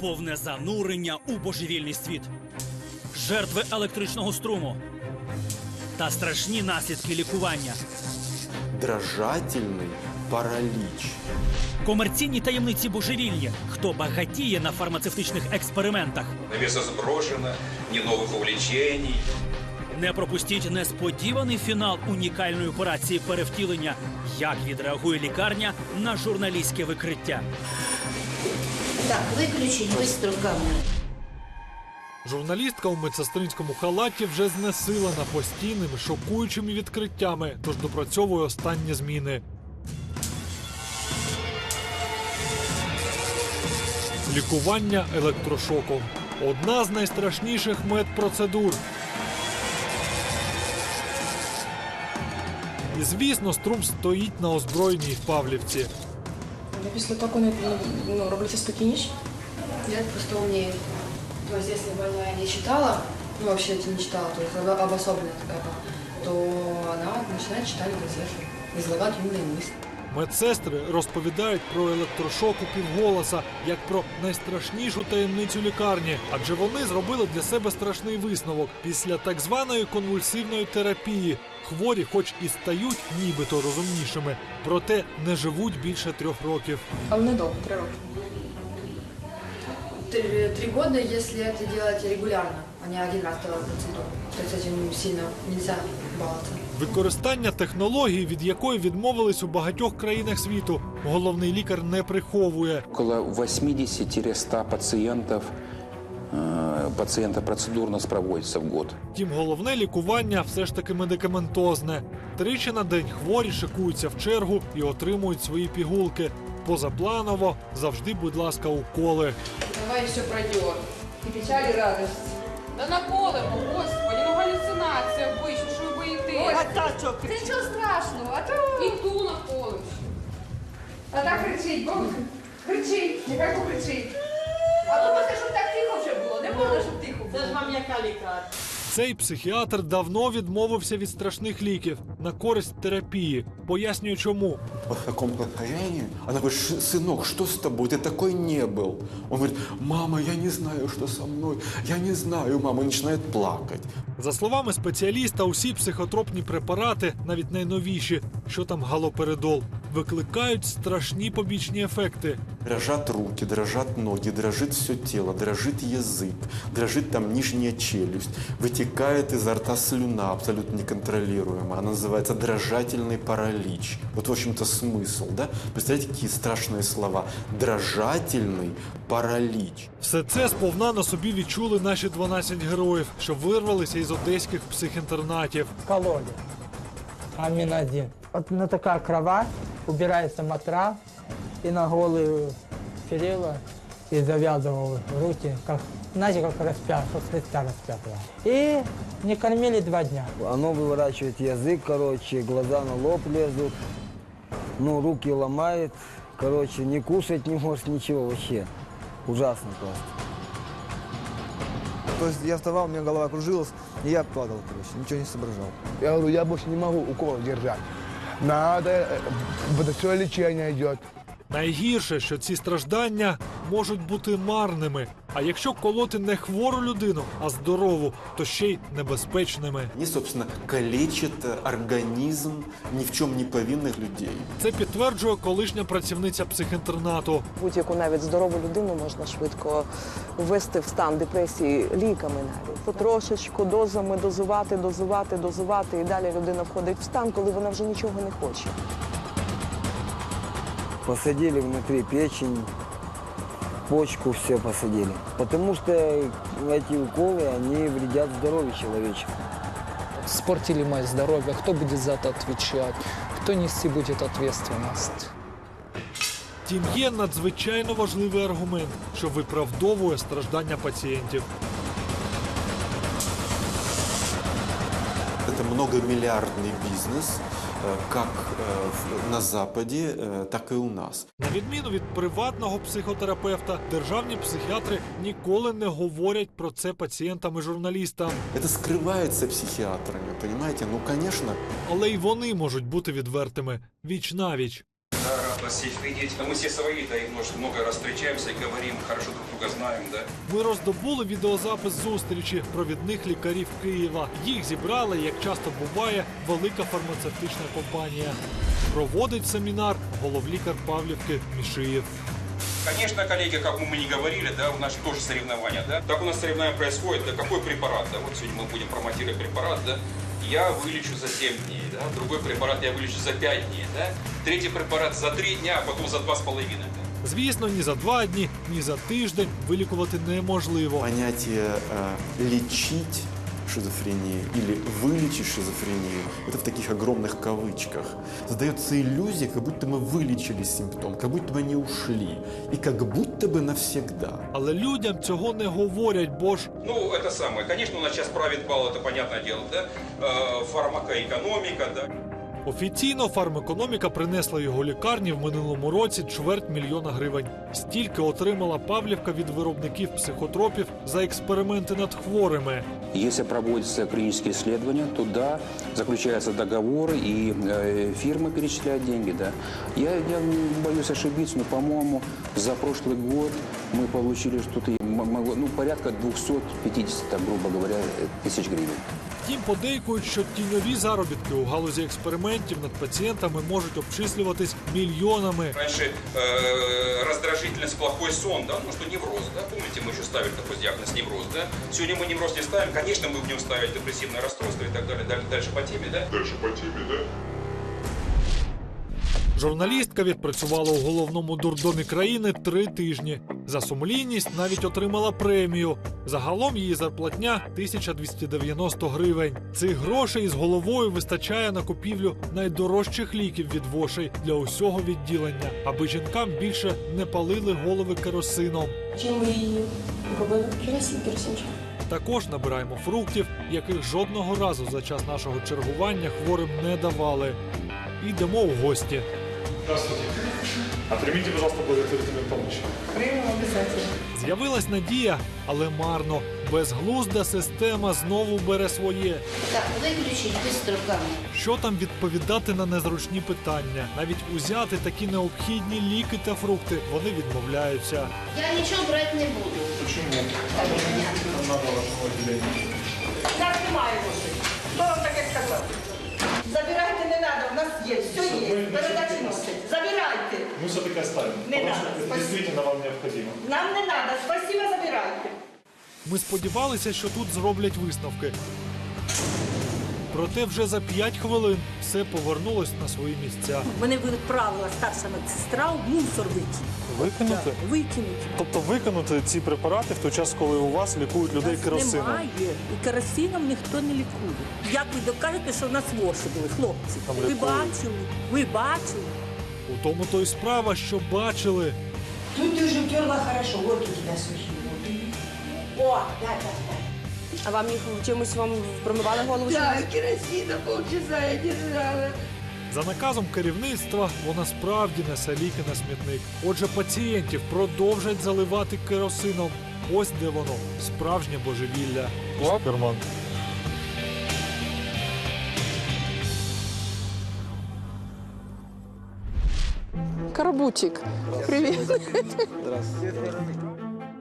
повне занурення у божевільний світ, жертви електричного струму та страшні наслідки лікування. Дрожательный паралич. Комерційні таємниці божевілля, хто багатіє на фармацевтичних експериментах. Навеса сброшено, ни новых увлечений. Не пропустіть несподіваний фінал унікальної операції перевтілення. Як відреагує лікарня на журналістське викриття? Так, выключить быстро камеру. Журналістка у медсестринському халаті вже знесилена постійними шокуючими відкриттями, тож допрацьовує останні зміни. Лікування електрошоком одна з найстрашніших медпроцедур. І звісно, струм стоїть на озброєній Павлівці. Ну, Після того не ну, робиться спокійніше. Нет, просто у меня, то есть если больная не читала, ну вообще это не читала, то есть об- обособленная такая была, то она начинает читать газету, излагать умные мысли. Медсестри розповідають про електрошок у півголоса як про найстрашнішу таємницю лікарні, адже вони зробили для себе страшний висновок після так званої конвульсивної терапії. Хворі, хоч і стають нібито розумнішими, проте не живуть більше трьох років. Але недовго, три роки. Три, три года, если это делать регулярно, а не один раз делать процедуру. То есть этим сильно нельзя баловаться. Використання технології, від якої відмовились у багатьох країнах світу, головний лікар не приховує. Около 80-100 пациентов, э, пациента процедур у нас проводится в год. Втім, головне лікування все ж таки медикаментозне. Тричі на день хворі шикуються в чергу і отримують свої пігулки. Позапланово завжди, будь ласка, уколи. Давай все пройдет. І печаль, і радость. Да наколемо, господи, ну галюцинація вийшла, що ви боїтесь? Це нічого страшного, а то... І ту наколиш. А так кричить, бо кричить, нехай покричить. А то можна, щоб так тихо вже було, не можна, щоб тихо було. Це ж вам яка лікар. Цей психіатр давно відмовився від страшних ліків на користь терапії. Пояснює, чому. В таком состоянии. Она говорит, «Ш- сынок, что с тобой? Ты такой не был. Он говорит, мама, я не знаю, что со мной. Я не знаю, мама. И начинает плакать. За словами спеціаліста, усі психотропні препарати, навіть найновіші, що там галоперидол, викликають страшні побічні ефекти. Дрожат руки, дрожат ноги, дрожит все тело, дрожит язык, дрожит там нижняя челюсть, вытекает изо рта слюна абсолютно неконтролируемая. Она называется дрожательный паралич. Вот, в общем-то, смысл, да? Представляете, какие страшные слова. Дрожательный паралич. Все це сповна на собі відчули наші 12 героїв, що вирвалися із одеських психінтернатів. колоде. Амин один. Вот на такая кровать, Убирается матрас и на голые перила и завязывал руки, как, знаете, как распят, как Христа распятого. И не кормили два дня. Оно выворачивает язык, короче, глаза на лоб лезут, ну, руки ломает, короче, не кушать не может ничего вообще. Ужасно просто. То есть я вставал, у меня голова кружилась, и я падал, короче, ничего не соображал. Я говорю, я больше не могу укол держать. Надо, э, все лечение йде. Найгірше, що ці страждання можуть бути марними. А якщо колоти не хвору людину, а здорову, то ще й небезпечними. Они, собственно, калечат э, организм ни в чем не повинных людей. Це підтверджує колишня працівниця психінтернату. Будь-яку навіть здорову людину можна швидко ввести в стан депресії ліками навіть. Потрошечку дозами дозувати, дозувати, дозувати, і далі людина входить в стан, коли вона вже нічого не хоче. Посадили внутри печень, почку, все посадили. Потому что эти уколы, они вредят здоровью человеческому. Спортили мое здоровье. Кто будет за это отвечать? Кто нести будет ответственность? Втім, є надзвичайно важливий аргумент, що виправдовує страждання пацієнтів. Это многомиллиардный бизнес, э, как э, в- на Западе, э, так и у нас. На відміну від приватного психотерапевта, державні психіатри ніколи не говорять про це пацієнтам і журналістам. Это скрывается психиатрами, понимаете? Ну, конечно, Але й вони можуть бути відвертими віч навіч. вас всех видеть. Мы все свои, да, и может, много раз встречаемся и говорим, хорошо друг друга знаем, да. Ми роздобули відеозапис зустрічі провідних лікарів Києва. Їх зібрала, як часто буває, велика фармацевтична компанія. Проводить семінар головлікар Павлівки Мішиєв. Конечно, коллеги, как бы мы не говорили, да, у нас тоже соревнования, да. Как у нас соревнования происходит, да, какой препарат, да, вот сегодня мы будем промотировать препарат, да, я вылечу за 7 дней, да, другой препарат я вылечу за 5 дней, да, третий препарат за 3 дня, а потом за 2,5, да. Звісно, ні за два дні, ні за тиждень вилікувати неможливо. Понятие э, лечить шизофрению или вылечить шизофрению, это в таких огромных кавычках. Создается иллюзия, как будто мы вылечили симптом, как будто бы они ушли, и как будто бы навсегда. Але людям цього не говорять, бо ж Ну, это самое, конечно, у нас сейчас правит бал, это понятное дело, да, э, фармакоэкономика, да. Офіційно фармекономіка принесла його лікарні в минулому році чверть мільйона гривень. Стільки отримала Павлівка від виробників психотропів за експерименти над хворими. Если проводятся клинические исследования, то да, заключаются договоры, и э, фирмы перечисляют деньги, да. Я, я боюсь ошибиться, но, по-моему, за прошлый год мы получили что-то, м- могло- ну, порядка 250, так, грубо говоря, э, тысяч гривен. Втім, подейкують, що тіньові заробітки у галузі експериментів над пацієнтами можуть обчислюватись мільйонами. Раньше э, раздражительность, плохой сон, да, ну что невроз, да, помните, мы еще ставили такой диагноз невроз, да. Сегодня мы невроз не ставим, конечно, мы будем ставить депрессивное расстройство и так далее, далее, дальше по теме, да. Дальше по теме, да. Журналістка відпрацювала у головному дурдомі країни три тижні. За сумлінність навіть отримала премію. Загалом її зарплатня 1290 гривень. Цих грошей з головою вистачає на купівлю найдорожчих ліків від вошей для усього відділення, аби жінкам більше не палили голови керосином. Чим ви її робили? Керосин, керосинчик. Також набираємо фруктів, яких жодного разу за час нашого чергування хворим не давали. Йдемо в гості. Здравствуйте. А примите, пожалуйста, благотворительную помощь. Примем обязательно. З'явилась надія, але марно. Безглузда система знову бере своє. Так, выключить быстро камеру. Що там відповідати на незручні питання? Навіть узяти такі необхідні ліки та фрукти вони відмовляються. Я ничего брать не буду. Почему? Надо вашему отделению. Нас немає грошей. Хто вам таке сказав? Забирайте не треба, у нас є, все є. Передачі носить. Забирайте. Мы все-таки оставим. Не потому надо, что это спасибо. действительно вам необходимо. Нам не треба, спасибо, забирайте. Ми сподівалися, що тут зроблять висновки. Проте вже за 5 хвилин все повернулось на свої місця. Мене відправила старша медсестра в мусор викинути. Викинути? Викинути. Тобто викинути ці препарати в той час, коли у вас лікують людей керосином. Немає. І керосином ніхто не лікує. Як ви докажете, що в нас воші були, хлопці? Там ви лікують. бачили? Ви бачили? У тому то й справа, що бачили. Тут ти вже втерла хорошо, вот у тебе сухі. О, да, да, да. А вам їх чимось вам промивали голову? Да, керосина полчаса я держала. За наказом керівництва вона справді несе ліки на смітник. Отже, пацієнтів продовжать заливати керосином. Ось де воно справжнє божевілля. Карман. Карабутик. Привіт.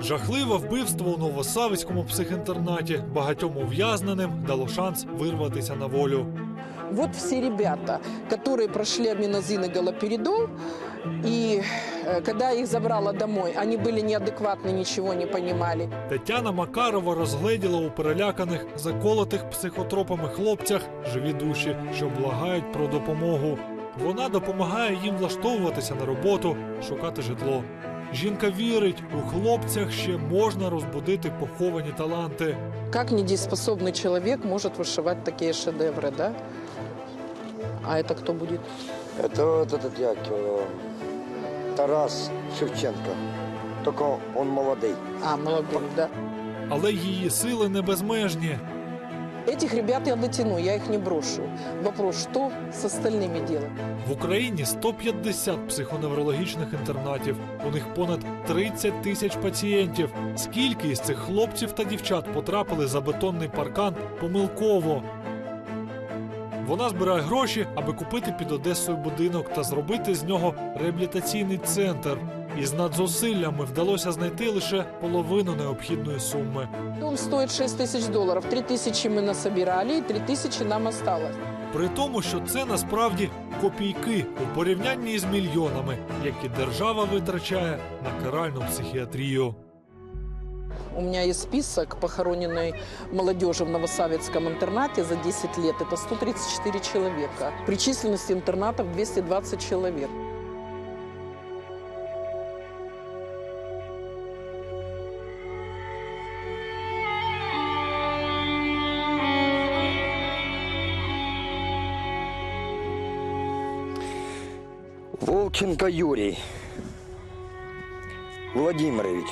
Жахливе вбивство у Новосавицькому психінтернаті багатьом ув'язненим дало шанс вирватися на волю. Вот все ребята, которые прошли аминозин и галоперидол, и э, когда их забрала домой, они были неадекватны, ничего не понимали. Тетяна Макарова розгледіла у переляканих, заколотих психотропами хлопцях живі душі, що благають про допомогу. Вона допомагає їм влаштовуватися на роботу, шукати житло. Жінка вірить, у хлопцях ще можна розбудити поховані таланти. Как недееспособный человек может вышивать такие шедевры, да? А это кто будет? Это вот этот як, э, Тарас Шевченко. Только он молодой. А, молодой, да. Але її сили не безмежні. Этих ребят я дотяну, я их не брошу. Вопрос, что с остальными делать? В Україні 150 психоневрологічних інтернатів. У них понад 30 тисяч пацієнтів. Скільки із цих хлопців та дівчат потрапили за бетонний паркан помилково? Вона збирає гроші, аби купити під Одесою будинок та зробити з нього реабілітаційний центр. Із надзусиллями вдалося знайти лише половину необхідної суми. Дом стоит 6 тысяч долларов. 3 тысячи мы насобирали, и 3 тысячи нам осталось. При тому, що це насправді копійки у порівнянні з мільйонами, які держава витрачає на каральну психіатрію. У меня есть список похороненной молодежи в Новосавецком интернате за 10 лет. Это 134 человека. При численности интернатов 220 человек. Волченко Юрий Владимирович,